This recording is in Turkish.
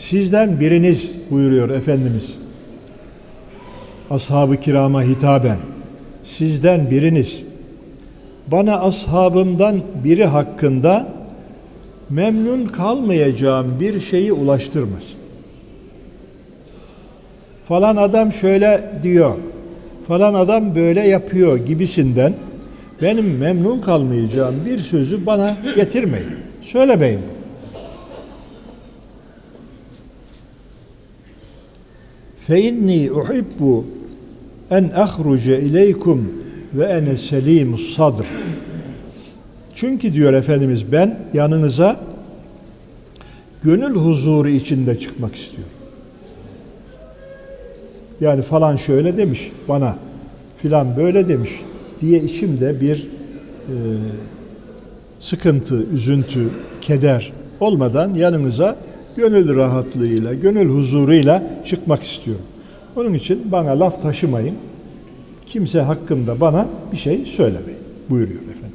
Sizden biriniz buyuruyor Efendimiz. Ashab-ı kirama hitaben. Sizden biriniz bana ashabımdan biri hakkında memnun kalmayacağım bir şeyi ulaştırmasın. Falan adam şöyle diyor, falan adam böyle yapıyor gibisinden benim memnun kalmayacağım bir sözü bana getirmeyin. Söylemeyin bunu. Fe inni uhibbu en ahruce ileykum ve ene selimus sadr. Çünkü diyor Efendimiz ben yanınıza gönül huzuru içinde çıkmak istiyorum. Yani falan şöyle demiş bana, filan böyle demiş diye içimde bir e, sıkıntı, üzüntü, keder olmadan yanınıza gönül rahatlığıyla, gönül huzuruyla çıkmak istiyorum. Onun için bana laf taşımayın. Kimse hakkında bana bir şey söylemeyin buyuruyor efendim.